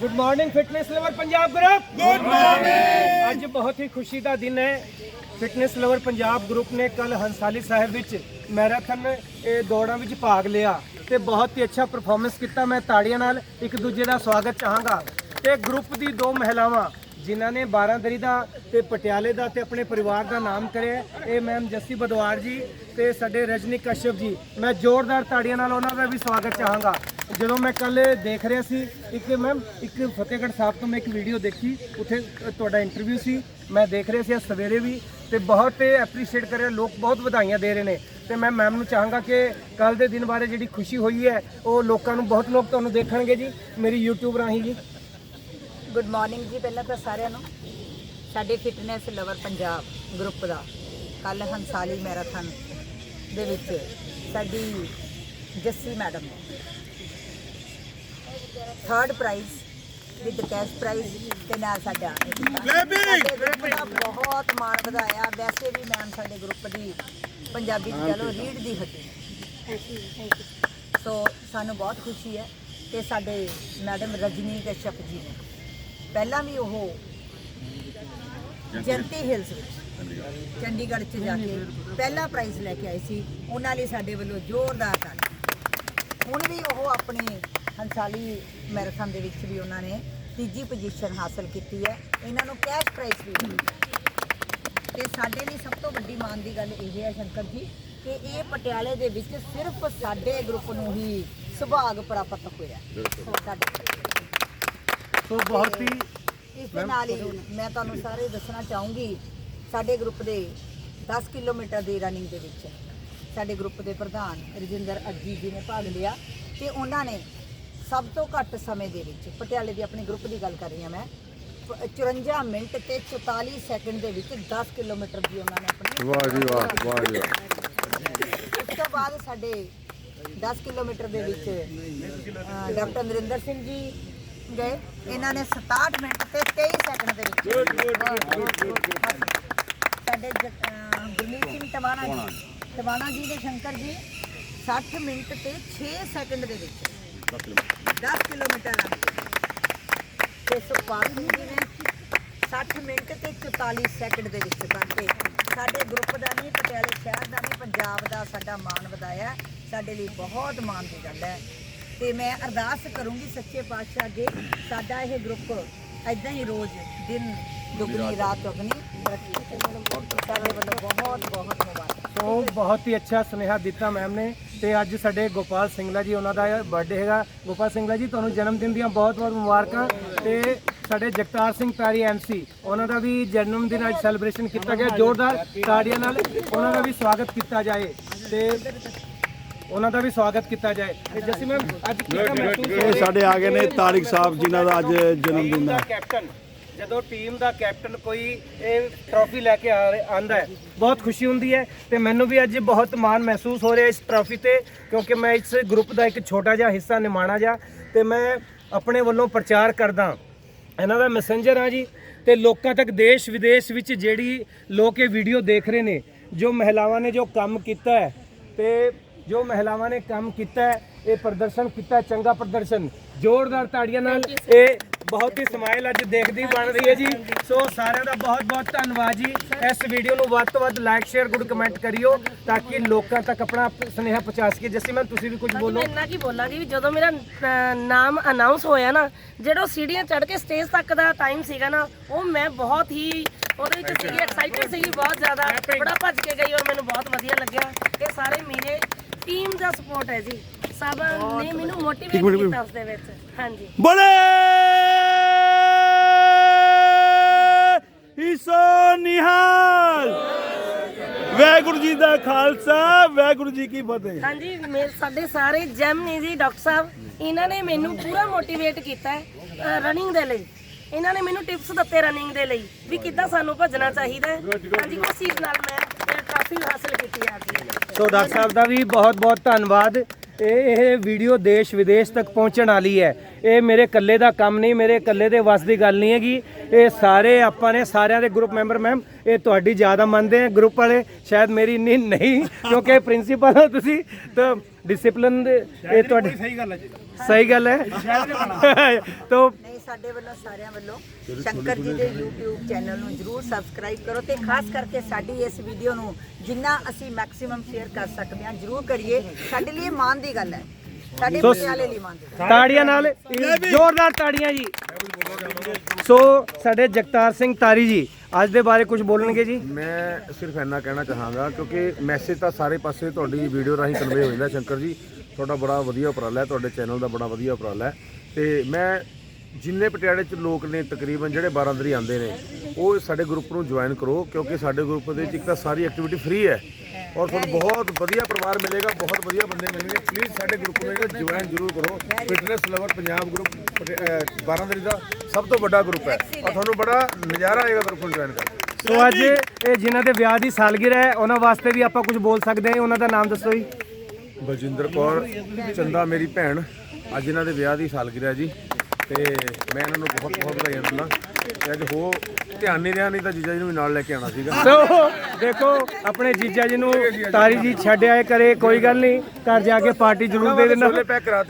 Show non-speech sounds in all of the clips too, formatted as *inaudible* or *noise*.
Good morning fitness lover Punjab group good morning ਅੱਜ ਬਹੁਤ ਹੀ ਖੁਸ਼ੀ ਦਾ ਦਿਨ ਹੈ। ਫਿਟਨੈਸ ਲਵਰ ਪੰਜਾਬ ਗਰੁੱਪ ਨੇ ਕੱਲ ਹੰਸਾਲੀ ਸਾਹਿਬ ਵਿੱਚ ਮੈਰਾਥਨ ਇਹ ਦੌੜਾਂ ਵਿੱਚ ਭਾਗ ਲਿਆ ਤੇ ਬਹੁਤ ਹੀ ਅੱਛਾ ਪਰਫਾਰਮੈਂਸ ਕੀਤਾ। ਮੈਂ ਤਾੜੀਆਂ ਨਾਲ ਇੱਕ ਦੂਜੇ ਦਾ ਸਵਾਗਤ ਚਾਹਾਂਗਾ। ਤੇ ਗਰੁੱਪ ਦੀ ਦੋ ਮਹਿਲਾਵਾਂ ਜਿਨ੍ਹਾਂ ਨੇ 12 ਦਰੀ ਦਾ ਤੇ ਪਟਿਆਲੇ ਦਾ ਤੇ ਆਪਣੇ ਪਰਿਵਾਰ ਦਾ ਨਾਮ ਕਰਿਆ ਇਹ ਮੈਮ ਜੱਸੀ ਬਦਵਾਰ ਜੀ ਤੇ ਸਾਡੇ ਰਜਨੀ ਕਸ਼ਯਪ ਜੀ। ਮੈਂ ਜ਼ੋਰਦਾਰ ਤਾੜੀਆਂ ਨਾਲ ਉਹਨਾਂ ਦਾ ਵੀ ਸਵਾਗਤ ਚਾਹਾਂਗਾ। ਜਦੋਂ ਮੈਂ ਕੱਲ ਦੇਖ ਰਿਹਾ ਸੀ, ਇੱਕ ਮੈਮ ਇੱਕ ਫਤਿਹਗੜ੍ਹ ਸਾਹਿਬ ਤੋਂ ਮੈਂ ਇੱਕ ਵੀਡੀਓ ਦੇਖੀ। ਉੱਥੇ ਤੁਹਾਡਾ ਇੰਟਰਵਿਊ ਸੀ। ਮੈਂ ਦੇਖ ਰਿਹਾ ਸੀ ਸਵੇਰੇ ਵੀ। ਤੇ ਬਹੁਤ ਐਪਰੀਸ਼ੀਏਟ ਕਰਿਆ, ਲੋਕ ਬਹੁਤ ਵਧਾਈਆਂ ਦੇ ਰਹੇ ਨੇ। ਤੇ ਮੈਂ ਮੈਮ ਨੂੰ ਚਾਹਾਂਗਾ ਕਿ ਕੱਲ ਦੇ ਦਿਨ ਬਾਰੇ ਜਿਹੜੀ ਖੁਸ਼ੀ ਹੋਈ ਹੈ, ਉਹ ਲੋਕਾਂ ਨੂੰ, ਬਹੁਤ ਲੋਕ ਤੁਹਾਨੂੰ ਦੇਖਣਗੇ ਜੀ, ਮੇਰੀ YouTube ਰਾਹੀਂ ਜੀ। ਗੁੱਡ ਮਾਰਨਿੰਗ ਜੀ, ਪਹਿਲਾਂ ਤਾਂ ਸਾਰਿਆਂ ਨੂੰ। ਸਾਡੇ ਫਿਟਨੈਸ ਲਵਰ ਪੰਜਾਬ ਗਰੁੱਪ ਦਾ ਕੱਲ ਹੰਸਾਲੀ ਮੈਰਾਥਨ ਦੇ ਵਿੱਚ, ਸਾਡੀ Jassi madam third prize with cash prize ਤੇ ਨਾਲ ਸਾਡਾ ਸਾਡੇ group ਦਾ ਬਹੁਤ ਮਾਣ ਵਧਾਇਆ। ਵੈਸੇ ਵੀ ਮੈਮ ਸਾਡੇ ਗਰੁੱਪ ਦੀ ਪੰਜਾਬੀ ਚ ਚਲੋ ਰੀੜ ਦੀ ਹੱਡੀ। ਸੋ ਸਾਨੂੰ ਬਹੁਤ ਖੁਸ਼ੀ ਹੈ ਤੇ ਸਾਡੇ ਮੈਡਮ ਰਜਨੀ ਕਸ਼ਪ ਜੀ ਨੇ। ਪਹਿਲਾਂ ਵੀ ਉਹ ਜੰਤੀ ਹਿਲਸ ਵਿੱਚ ਚੰਡੀਗੜ੍ਹ 'ਚ ਜਾ ਕੇ ਪਹਿਲਾ ਪ੍ਰਾਈਜ਼ ਲੈ ਕੇ ਆਏ ਸੀ। ਉਹਨਾਂ ਲਈ ਸਾਡੇ ਵੱਲੋਂ ਜ਼ੋਰਦਾਰ ਤਾੜੀ ਹੁਣ ਵੀ ਉਹ ਆਪਣੀ ਹੰਸਾਲੀ ਮੈਰਾਥਨ ਦੇ ਵਿੱਚ ਵੀ ਉਹਨਾਂ ਨੇ ਤੀਜੀ ਪੋਜੀਸ਼ਨ ਹਾਸਲ ਕੀਤੀ ਹੈ। ਇਹਨਾਂ ਨੂੰ ਕੈਸ਼ ਪ੍ਰਾਈਜ਼ ਵੀ ਮਿਲਿਆ ਤੇ ਸਾਡੇ ਲਈ ਸਭ ਤੋਂ ਵੱਡੀ ਮਾਣ ਦੀ ਗੱਲ ਇਹ ਹੈ ਸ਼ੰਕਰ ਜੀ ਕਿ ਇਹ ਪਟਿਆਲੇ ਦੇ ਵਿੱਚ ਸਿਰਫ ਸਾਡੇ ਗਰੁੱਪ ਨੂੰ ਹੀ ਸੁਭਾਗ ਪ੍ਰਾਪਤ ਹੋਇਆ। ਸਾਡੇ ਸੋ ਬਹੁਤ ਹੀ ਇਸ ਦੇ ਨਾਲ ਹੀ ਮੈਂ ਤੁਹਾਨੂੰ ਸਾਰੇ ਦੱਸਣਾ ਚਾਹੂੰਗੀ ਸਾਡੇ ਗਰੁੱਪ ਦੇ 10 ਕਿਲੋਮੀਟਰ ਦੀ ਰਨਿੰਗ ਦੇ ਵਿੱਚ। ਸਾਡੇ ਗਰੁੱਪ ਦੇ ਪ੍ਰਧਾਨ ਰਜਿੰਦਰ ਅੱਜੀ ਜੀ ਨੇ ਭਾਗ ਲਿਆ ਤੇ ਉਹਨਾਂ ਨੇ ਸਭ ਤੋਂ ਘੱਟ ਸਮੇਂ ਦੇ ਵਿੱਚ ਪਟਿਆਲੇ ਦੀ ਆਪਣੇ ਗਰੁੱਪ ਦੀ ਗੱਲ ਕਰ ਰਹੀ ਹਾਂ ਮੈਂ ਪ- 54 ਮਿੰਟ ਤੇ 44 ਸੈਕਿੰਡ ਦੇ ਵਿੱਚ 10 ਕਿਲੋਮੀਟਰ ਦੀ ਉਹਨਾਂ ਨੇ ਆਪਣੀ ਵਾਹ ਜੀ ਵਾਹ ਵਾਹ ਜੀ ਵਾਹ। ਉਸ ਤੋਂ ਬਾਅਦ ਸਾਡੇ 10 ਕਿਲੋਮੀਟਰ ਦੇ ਵਿੱਚ ਡਾਕਟਰ ਨਰਿੰਦਰ ਸਿੰਘ ਜੀ ਗਏ। ਇਹਨਾਂ ਨੇ 67 ਮਿੰਟ ਤੇ 23 ਸੈਕਿੰਡ ਦੇ ਵਿੱਚ ਸਾਡੇ ਗੁਰਮੀਤ ਸਿੰਘ ਟਵਾਣਾ ਜੀ ਟਵਾਣਾ ਜੀ ਦੇ ਸ਼ੰਕਰ ਜੀ 60 ਮਿੰਟ ਤੇ 6 ਸੈਕਿੰਡ ਦੇ ਵਿੱਚ। 10 ਕਿਲੋਮੀਟਰ ਰਨ ਤੇ ਸੁਖਪਾਲ ਸਿੰਘ ਜੀ ਨੇ 60 ਮਿੰਟ ਤੇ 44 ਸੈਕਿੰਡ ਦੇ ਵਿੱਚ ਕਰਕੇ ਸਾਡੇ ਗਰੁੱਪ ਦਾ ਨਹੀਂ, ਪਟਿਆਲੇ ਸ਼ਹਿਰ ਦਾ ਨਹੀਂ, ਪੰਜਾਬ ਦਾ ਸਾਡਾ ਮਾਣ ਵਧਾਇਆ। ਸਾਡੇ ਲਈ ਬਹੁਤ ਮਾਣ ਦੀ ਗੱਲ ਹੈ। ਤੇ ਮੈਂ ਅਰਦਾਸ ਕਰੂੰਗੀ ਸੱਚੇ ਪਾਤਸ਼ਾਹ ਅੱਗੇ, ਸਾਡਾ ਇਹ ਗਰੁੱਪ ਐਦਾਂ ਹੀ ਰੋਜ਼ ਦਿਨ, ਦੁਗਣੀ ਰਾਤ ਦੁਗਣੀ ਸਾਡੇ ਵੱਲੋਂ ਬਹੁਤ ਬਹੁਤ ਮੁਬਾਰਕ ਸੋ ਬਹੁਤ ਹੀ ਅੱਛਾ ਸੁਨੇਹਾ ਦਿੱਤਾ ਮੈਮ ਨੇ ਤੇ ਅੱਜ ਸਾਡੇ ਗੋਪਾਲ ਸਿੰਘਲਾ ਜੀ ਉਹਨਾਂ ਦਾ ਬਰਥਡੇ ਹੈਗਾ। ਗੋਪਾਲ ਸਿੰਘਲਾ ਜੀ ਤੁਹਾਨੂੰ ਜਨਮ ਦਿਨ ਦੀਆਂ ਬਹੁਤ ਬਹੁਤ ਮੁਬਾਰਕਾਂ ਤੇ ਸਾਡੇ ਜਗਤਾਰ ਸਿੰਘ ਤਾਰੀ ਐਮਸੀ ਉਹਨਾਂ ਦਾ ਵੀ ਜਨਮ ਦਿਨ ਅੱਜ ਸੈਲੀਬ੍ਰੇਸ਼ਨ ਕੀਤਾ ਗਿਆ। ਜ਼ੋਰਦਾਰ ਤਾੜੀਆਂ ਨਾਲ ਉਹਨਾਂ ਦਾ ਵੀ ਸਵਾਗਤ ਕੀਤਾ ਜਾਏ ਤੇ ਉਹਨਾਂ ਦਾ ਵੀ ਸਵਾਗਤ ਕੀਤਾ ਜਾਏ। ਤੇ ਜਸੀ ਮੈਮ ਅੱਜ ਕਿਹੜਾ ਮਹਿਸੂਸ ਹੋ ਇਹ ਰਿਹਾ ਸਾਡੇ ਆ ਗਏ ਨੇ ਤਾਰਿਕ ਸਾਹਿਬ ਜਿਨ੍ਹਾਂ ਦਾ ਅੱਜ ਜਨਮ ਦਿਨ ਹੈ। ਕੈਪਟਨ। ਜਦੋਂ ਟੀਮ ਦਾ ਕੈਪਟਨ ਕੋਈ ਇਹ ਟਰੋਫੀ ਲੈ ਕੇ ਆ- ਆਂਦਾ ਹੈ ਬਹੁਤ ਖੁਸ਼ੀ ਹੁੰਦੀ ਹੈ ਤੇ ਮੈਨੂੰ ਵੀ ਅੱਜ ਬਹੁਤ ਮਾਣ ਮਹਿਸੂਸ ਹੋ ਰਿਹਾ ਇਸ ਟਰੋਫੀ ਤੇ ਕਿਉਂਕਿ ਮੈਂ ਇਸ ਗਰੁੱਪ ਦਾ ਇੱਕ ਛੋਟਾ ਜਿਹਾ ਹਿੱਸਾ ਨਿਮਾਣਾ ਜਾ ਤੇ ਮੈਂ ਆਪਣੇ ਵੱਲੋਂ ਪ੍ਰਚਾਰ ਕਰਦਾ ਇਹਨਾਂ ਦਾ ਮੈਸੇਂਜਰ ਹਾਂ ਜੀ ਤੇ ਲੋਕਾਂ ਤੱਕ ਦੇਸ਼ ਵਿਦੇਸ਼ ਵਿੱਚ ਜਿਹੜੀ ਲੋਕ ਇਹ ਵੀਡੀਓ ਦੇਖ ਰਹੇ ਨੇ ਜੋ ਮਹਿਲਾਵਾਂ ਨੇ ਜੋ ਕੰਮ ਕੀਤਾ ਹੈ ਤੇ ਜੋ ਮਹਿਲਾਵਾਂ ਨੇ ਕੰਮ ਕੀਤਾ ਹੈ ਇਹ ਪ੍ਰਦਰਸ਼ਨ ਕੀਤਾ ਚੰਗਾ ਪ੍ਰਦਰਸ਼ਨ ਜ਼ੋਰਦਾਰ ਤਾੜੀਆਂ ਨਾਲ ਇਹ ਬਹੁਤ ਹੀ ਸਮਾਈਲ ਅੱਜ ਦੇਖਦੀ ਬਣ ਰਹੀ ਹੈ ਜੀ। ਸੋ ਸਾਰਿਆਂ ਦਾ ਬਹੁਤ ਬਹੁਤ ਧੰਨਵਾਦ ਜੀ। ਇਸ ਵੀਡੀਓ ਨੂੰ ਵੱਧ ਤੋਂ ਵੱਧ ਲਾਈਕ ਸ਼ੇਅਰ ਗੁੱਡ ਕਮੈਂਟ ਕਰਿਓ ਤਾਂ ਕਿ ਲੋਕਾਂ ਤੱਕ ਆਪਣਾ ਸੁਨੇਹਾ ਪਹੁੰਚਾ ਸਕੀਏ। ਜਿਵੇਂ ਮੈਂ ਤੁਸੀਂ ਵੀ ਕੁਝ ਬੋਲੋ। ਮੈਂ ਇੰਨਾ ਕੀ ਬੋਲਾਂਗੀ ਵੀ ਜਦੋਂ ਮੇਰਾ ਨਾਮ ਅਨਾਉਂਸ ਹੋਇਆ ਨਾ ਜਿਹੜਾ ਸੀੜੀਆਂ ਚੜ੍ਹ ਕੇ ਸਟੇਜ ਤੱਕ ਦਾ ਟਾਈਮ ਸੀਗਾ ਨਾ ਉਹ ਮੈਂ ਬਹੁਤ ਹੀ ਉਹਦੇ ਵਿੱਚ ਸੀਗੀ ਐਕਸਾਈਟਡ ਸੀਗੀ ਬਹੁਤ ਜ਼ਿਆਦਾ। ਬੜਾ ਭੱਜ ਕੇ ਗਈ ਔਰ ਮੈਨੂੰ ਬਹੁਤ ਵਧੀਆ ਲੱਗਿਆ। ਇਹ ਸਾਰੇ ਮੇਰੇ ਟੀਮ ਦਾ ਸਪੋਰਟ ਹੈ ਜੀ। ਸਭ ਨੇ ਮੈਨੂੰ ਮੋਟੀਵੇਟ ਕੀਤਾ ਉਸ ਦੇ ਵਿੱਚ। ਹਾਂਜੀ। ਬੋਲੇ! ਵਾਹਿਗੁਰੂ ਜੀ ਦਾ ਖਾਲਸਾ ਵਾਹਿਗੁਰੂ ਜੀ ਕੀ ਫਤਿਹ। ਹਾਂਜੀ ਮੇਰੇ ਸਾਡੇ ਸਾਰੇ ਜੈਮ ਨੇ ਜੀ ਡਾਕਟਰ ਸਾਹਿਬ ਇਹਨਾਂ ਨੇ ਮੈਨੂੰ ਪੂਰਾ ਮੋਟੀਵੇਟ ਕੀਤਾ ਹੈ ਰਨਿੰਗ ਦੇ ਲਈ। ਇਹਨਾਂ ਨੇ ਮੈਨੂੰ ਟਿਪਸ ਦਿੱਤੇ ਰਨਿੰਗ ਦੇ ਲਈ ਵੀ ਕਿੱਦਾਂ ਸਾਨੂੰ ਭੱਜਣਾ ਚਾਹੀਦਾ ਹੈ। ਹਾਂਜੀ ਉਸ ਚੀਜ਼ ਨਾਲ ਮੈਂ ਟਰਾਫੀ ਹਾਸਲ ਕੀਤੀ ਹੈ ਅੱਜ। ਸੋ ਡਾਕਟਰ ਸਾਹਿਬ ਦਾ ਵੀ ਬਹੁਤ ਬਹੁਤ ਧੰਨਵਾਦ। ਇਹ ਇਹ ਵੀਡੀਓ ਦੇਸ਼ ਵਿਦੇਸ਼ ਤੱਕ ਪਹੁੰਚਣ ਵਾਲੀ ਹੈ। ਇਹ ਮੇਰੇ ਇਕੱਲੇ ਦਾ ਕੰਮ ਨਹੀਂ ਮੇਰੇ ਇਕੱਲੇ ਦੇ ਵੱਸ ਦੀ ਗੱਲ ਨਹੀਂ ਹੈਗੀ। ਇਹ ਸਾਰੇ ਆਪਾਂ ਨੇ ਸਾਰਿਆਂ ਦੇ ਗਰੁੱਪ ਮੈਂਬਰ ਮੈਮ ਇਹ ਤੁਹਾਡੀ ਜ਼ਿਆਦਾ ਮੰਨਦੇ ਆ ਗਰੁੱਪ ਵਾਲੇ। ਸ਼ਾਇਦ ਮੇਰੀ ਇੰਨੀ ਨਹੀਂ ਕਿਉਂਕਿ ਪ੍ਰਿੰਸੀਪਲ ਹੋ ਤੁਸੀਂ। ਤਾਂ ਡਿਸਪਲਿਨ ਦੇ ਇਹ ਤੁਹਾਡੇ ਸਹੀ ਗੱਲ ਹੈ ਜੀ। ਸਹੀ ਗੱਲ ਹੈ। *laughs* ਤਾਂ ਸਾਡੇ ਵੱਲੋਂ ਸਾਰਿਆਂ ਵੱਲੋਂ ਸ਼ੰਕਰ ਜੀ ਦੇ YouTube ਚੈਨਲ ਨੂੰ ਜਰੂਰ ਸਬਸਕ੍ਰਾਈਬ ਕਰੋ ਤੇ ਖਾਸ ਕਰਕੇ ਸਾਡੀ ਇਸ ਵੀਡੀਓ ਨੂੰ ਜਿੰਨਾ ਅਸੀਂ ਮੈਕਸਿਮਮ ਸ਼ੇਅਰ ਕਰ ਸਕਦੇ ਹਾਂ ਜਰੂਰ ਕਰੀਏ। ਸਾਡੇ ਲਈ ਮਾਣ ਦੀ ਗੱਲ ਹੈ। ਸਾਡੇ ਸੋ- ਪਟਿਆਲੇ ਲਈ ਮਾਣ ਦੀ ਗੱਲ। ਤਾੜੀਆਂ ਨਾਲ ਜ਼ੋਰਦਾਰ ਤਾੜੀਆਂ ਜੀ। ਸੋ ਸਾਡੇ ਜਗਤਾਰ ਸਿੰਘ ਤਾਰੀ ਜੀ ਅੱਜ ਦੇ ਬਾਰੇ ਕੁਝ ਬੋਲਣਗੇ ਜੀ? ਮੈਂ ਸਿਰਫ ਇੰਨਾ ਕਹਿਣਾ ਚਾਹਾਂਗਾ ਕਿਉਂਕਿ ਮੈਸੇਜ ਤਾਂ ਸਾਰੇ ਪਾਸੇ ਤੁਹਾਡੀ ਵੀਡੀਓ ਰਾਹੀਂ ਕਨਵੇ ਹੋ ਜਾਂਦਾ ਸ਼ੰਕਰ ਜੀ। ਤੁਹਾਡਾ ਬੜਾ ਵਧੀਆ ਉਪਰਾਲਾ ਹੈ ਤੁਹਾਡੇ ਚੈਨਲ ਦਾ ਬੜਾ ਵਧੀਆ ਉਪਰਾਲਾ ਹੈ। ਤੇ ਮੈਂ ਜਿੰਨੇ ਪਟਿਆਲੇ ਚ ਲੋਕ ਨੇ ਤਕਰੀਬਨ ਜਿਹੜੇ 12 ਦਰੀ ਆਉਂਦੇ ਨੇ ਉਹ ਸਾਡੇ ਗਰੁੱਪ ਨੂੰ ਜੁਆਇਨ ਕਰੋ ਕਿਉਂਕਿ ਸਾਡੇ ਗਰੁੱਪ ਦੇ ਵਿੱਚ ਇੱਕ ਤਾਂ ਸਾਰੀ ਐਕਟੀਵਿਟੀ ਫ੍ਰੀ ਹੈ। ਔਰ ਤੁਹਾਨੂੰ ਬਹੁਤ ਵਧੀਆ ਪਰਿਵਾਰ ਮਿਲੇਗਾ ਬਹੁਤ ਵਧੀਆ ਬੰਦੇ ਮਿਲਣਗੇ। ਪਲੀਜ਼ ਸਾਡੇ ਗਰੁੱਪ ਨੂੰ ਜੁਆਇਨ ਜ਼ਰੂਰ ਕਰੋ। ਫਿਟਨੈਸ ਲਵਰ ਪੰਜਾਬ ਗਰੁੱਪ 12 ਦਰੀ ਦਾ ਸਭ ਤੋਂ ਵੱਡਾ ਗਰੁੱਪ ਹੈ। ਔਰ ਤੁਹਾਨੂੰ ਬੜਾ ਨਜ਼ਾਰਾ ਆਏਗਾ ਗਰੁੱਪ ਨੂੰ ਜੁਆਇਨ ਕਰਕੇ ਸੋ ਅੱਜ ਇਹ ਜਿਨ੍ਹਾਂ ਦੇ ਵਿਆਹ ਦੀ ਸਾਲਗਿਰਾ ਹੈ ਉਹਨਾਂ ਵਾਸਤੇ ਵੀ ਆਪਾਂ ਕੁਝ ਬੋਲ ਸਕਦੇ ਹਾਂ। ਉਹਨਾਂ ਦਾ ਨਾਮ ਦੱਸੋ ਜੀ। ਬਲਜਿੰਦਰ ਕੌਰ ਚੰਦਾ ਮੇਰੀ ਭੈਣ ਅੱਜ ਇਹਨਾਂ ਦੇ ਵਿਆਹ ਦੀ ਸਾਲਗਿਰਾ ਜੀ। ਤੇ ਮੈਂ ਇਹਨਾਂ ਨੂੰ ਬਹੁਤ ਬਹੁਤ ਵਧਾਈਆਂ ਦਿੰਦਾ। ਤੇ ਅੱਜ ਹੋ ਧਿਆਨ ਨਹੀਂ ਰਿਹਾ ਨਹੀਂ ਤਾਂ ਜੀਜਾ ਜੀ ਨੂੰ ਵੀ ਨਾਲ ਲੈ ਕੇ ਆਉਣਾ ਸੀਗਾ। ਸੋ ਦੇਖੋ ਆਪਣੇ ਜੀਜਾ ਜੀ ਨੂੰ ਤਾਰੀ ਜੀ ਛੱਡ ਆਏ ਕਰੇ ਕੋਈ ਗੱਲ ਨਹੀਂ ਘਰ ਜਾ ਕੇ ਪਾਰਟੀ ਜ਼ਰੂਰ ਦੇ ਦੇਣਾ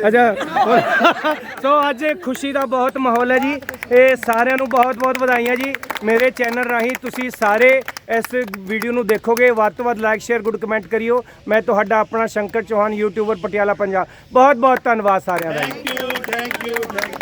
ਅੱਛਾ ਸੋ ਅੱਜ ਖੁਸ਼ੀ ਦਾ ਬਹੁਤ ਮਾਹੌਲ ਹੈ ਜੀ। ਇਹ ਸਾਰਿਆਂ ਨੂੰ ਬਹੁਤ ਬਹੁਤ ਵਧਾਈਆਂ ਜੀ। ਮੇਰੇ ਚੈਨਲ ਰਾਹੀਂ ਤੁਸੀਂ ਸਾਰੇ ਇਸ ਵੀਡੀਓ ਨੂੰ ਦੇਖੋਗੇ। ਵੱਧ ਤੋਂ ਵੱਧ ਲਾਈਕ ਸ਼ੇਅਰ ਗੁੱਡ ਕਮੈਂਟ ਕਰਿਓ। ਮੈਂ ਤੁਹਾਡਾ ਆਪਣਾ ਸ਼ੰਕਰ ਚੌਹਾਨ ਯੂਟਿਊਬਰ ਪਟਿਆਲਾ ਪੰਜਾਬ। ਬਹੁਤ ਬਹੁਤ ਧੰਨਵਾਦ ਸਾਰਿਆਂ ਦਾ ਜੀ।